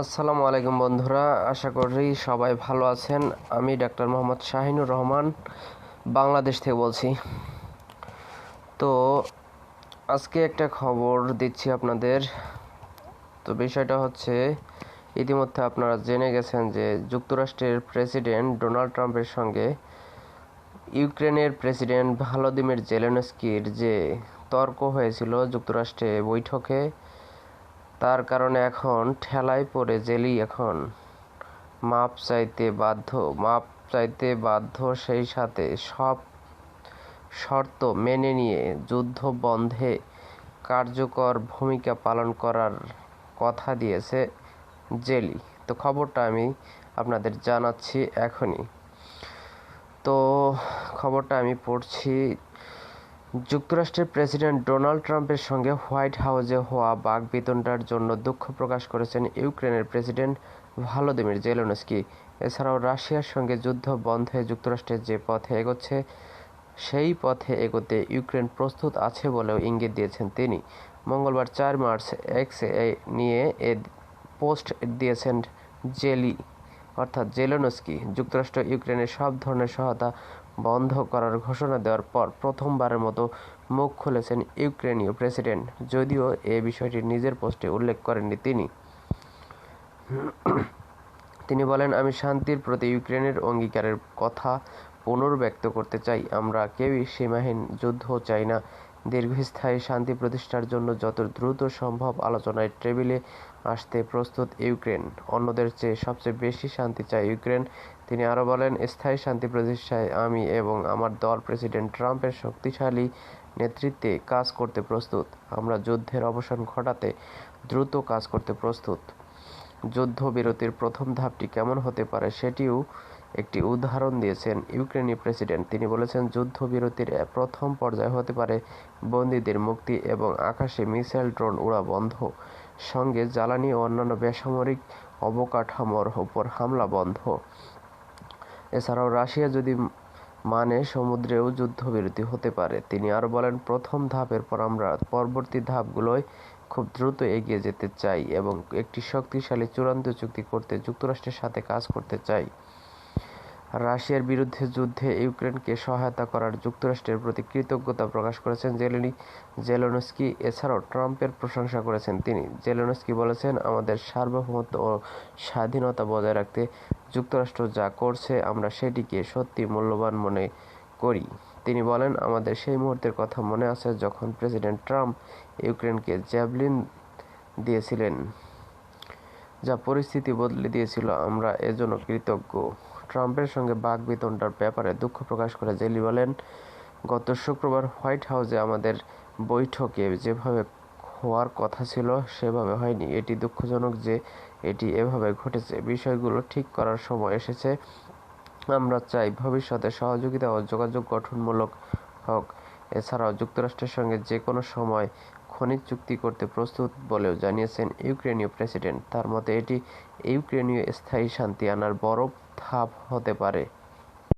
আসসালামু আলাইকুম বন্ধুরা, আশা করি সবাই ভালো আছেন। আমি ডাক্তার মোহাম্মদ শাহিনুর রহমান, বাংলাদেশ থেকে বলছি। তো আজকে একটা খবর দিচ্ছি আপনাদের। তো বিষয়টা হচ্ছে, ইতিমধ্যে আপনারা জেনে গেছেন যে যুক্তরাষ্ট্রের প্রেসিডেন্ট ডোনাল্ড ট্রাম্পের সঙ্গে ইউক্রেনের প্রেসিডেন্ট ভ্লাদিমির জেলেনস্কির যে তর্ক হয়েছিল যুক্তরাষ্ট্রে বৈঠকে তার কারণে এখন ঠেলায় পড়ে জেলি এখন। মাপ চাইতে বাধ্য, মাপ চাইতে বাধ্য সেই সাথে সব শর্ত মেনে নিয়ে যুদ্ধ বন্ধে কার্যকর ভূমিকা পালন করার কথা দিয়েছে জেলি। তো খবরটা আমি আপনাদের জানাচ্ছি এখনই। তো খবরটা আমি পড়ছি যুক্তরাষ্ট্রের প্রেসিডেন্ট ডোনাল্ড ট্রাম্পের সঙ্গে হোয়াইট হাউসে হওয়া বাকবিতণ্ডার জন্য দুঃখ প্রকাশ করেছেন ইউক্রেনের প্রেসিডেন্ট ভালোদিমির জেলেনস্কি। এছাড়াও রাশিয়ার সঙ্গে যুদ্ধ বন্ধে যুক্তরাষ্ট্রের যে পথে এগোচ্ছে, সেই পথে এগোতে ইউক্রেন প্রস্তুত আছে বলেও ইঙ্গিত দিয়েছেন তিনি। মঙ্গলবার চার মার্চ এক্স এ নিয়ে এ পোস্ট দিয়েছেন জেলি, অর্থাৎ জেলেনস্কি। যুক্তরাষ্ট্র ইউক্রেনের সব ধরনের সহায়তা বন্ধ করার ঘোষণা দেওয়ার পর প্রথমবারের মতো মুখ খুলেছেন ইউক্রেনীয় প্রেসিডেন্ট, যদিও এ বিষয়টি নিজের পোস্টে উল্লেখ করেননি তিনি। তিনি বলেন, আমি শান্তির প্রতি ইউক্রেনের অঙ্গীকারের কথা পুনর্ব্যক্ত করতে চাই। আমরা কেউই সীমাহীন যুদ্ধ চাই না। দীর্ঘস্থায়ী শান্তি প্রতিষ্ঠার জন্য যত দ্রুত সম্ভব আলোচনায় টেবিলে আসতে প্রস্তুত ইউক্রেন। অন্যদের চেয়ে সবচেয়ে বেশি শান্তি চায় ইউক্রেন। তিনি আরও বলেন, স্থায়ী শান্তি প্রতিষ্ঠায় আমি এবং আমার দল প্রেসিডেন্ট ট্রাম্পের শক্তিশালী নেতৃত্বে কাজ করতে প্রস্তুত। আমরা যুদ্ধের অবসান ঘটাতে দ্রুত কাজ করতে প্রস্তুত। যুদ্ধবিরতির প্রথম ধাপটি কেমন হতে পারে সেটিও একটি উদাহরণ দিয়েছেন ইউক্রেনি প্রেসিডেন্ট। তিনি বলেছেন, যুদ্ধবিরতির প্রথম পর্যায় হতে পারে বন্দীদের মুক্তি এবং আকাশে মিসাইল ড্রোন উড়া বন্ধ। সঙ্গে জ্বালানি ও অন্যান্য বেসামরিক অবকাঠামোর উপর হামলা বন্ধ। এছাড়াও রাশিয়া যদি মানে সমুদ্রেও যুদ্ধবিরতি হতে পারে। তিনি আরও বলেন, প্রথম ধাপের পর আমরা পরবর্তী ধাপগুলোয় খুব দ্রুত এগিয়ে যেতে চাই এবং একটি শক্তিশালী চূড়ান্ত চুক্তি করতে, যুক্তরাষ্ট্রের সাথে কাজ করতে চাই। রাশিয়ার বিরুদ্ধে যুদ্ধে ইউক্রেনকে সহায়তা করার যুক্তরাষ্ট্রের প্রতি কৃতজ্ঞতা প্রকাশ করেছেন জেলেনি জেলেনস্কি। এছাড়াও ট্রাম্পের প্রশংসা করেছেন তিনি। জেলেনস্কি বলেছেন, আমাদের সার্বভৌমত্ব ও স্বাধীনতা বজায় রাখতে যুক্তরাষ্ট্র যা করছে, আমরা সেটিকে সত্যি মূল্যবান মনে করি। তিনি বলেন, আমাদের সেই মুহূর্তের কথা মনে আছে যখন প্রেসিডেন্ট ট্রাম্প ইউক্রেনকে জ্যাভলিন দিয়েছিলেন, যা পরিস্থিতি বদলে দিয়েছিল। আমরা এজন্য কৃতজ্ঞ। ট্রাম্পের সঙ্গে বাক বিতণ্ডার ব্যাপারে দুঃখ প্রকাশ করে জেলি বলেন, গত শুক্রবার হোয়াইট হাউসে আমাদের বৈঠকে যেভাবে হওয়ার কথা ছিল সেভাবে হয়নি। এটি দুঃখজনক যে এটি এভাবে ঘটেছে। বিষয়গুলো ঠিক করার সময় এসেছে। আমরা চাই ভবিষ্যতে সহযোগিতা ও যোগাযোগ গঠনমূলক হোক। এছাড়াও যুক্তরাষ্ট্রের সঙ্গে যে কোনো সময় খনিজ চুক্তি করতে প্রস্তুত বলেও জানিয়েছেন ইউক্রেনীয় প্রেসিডেন্ট। তার মতে, এটি ইউক্রেনীয় স্থায়ী শান্তি আনার বড় ধাপ হতে পারে।